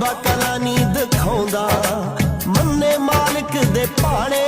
ਬਾਬਾ ਕਲਾ ਨਹੀਂ ਦਿਖਾਉਂਦਾ ਮੰਨੇ ਮਾਲਕ ਦੇ ਪਾਣੇ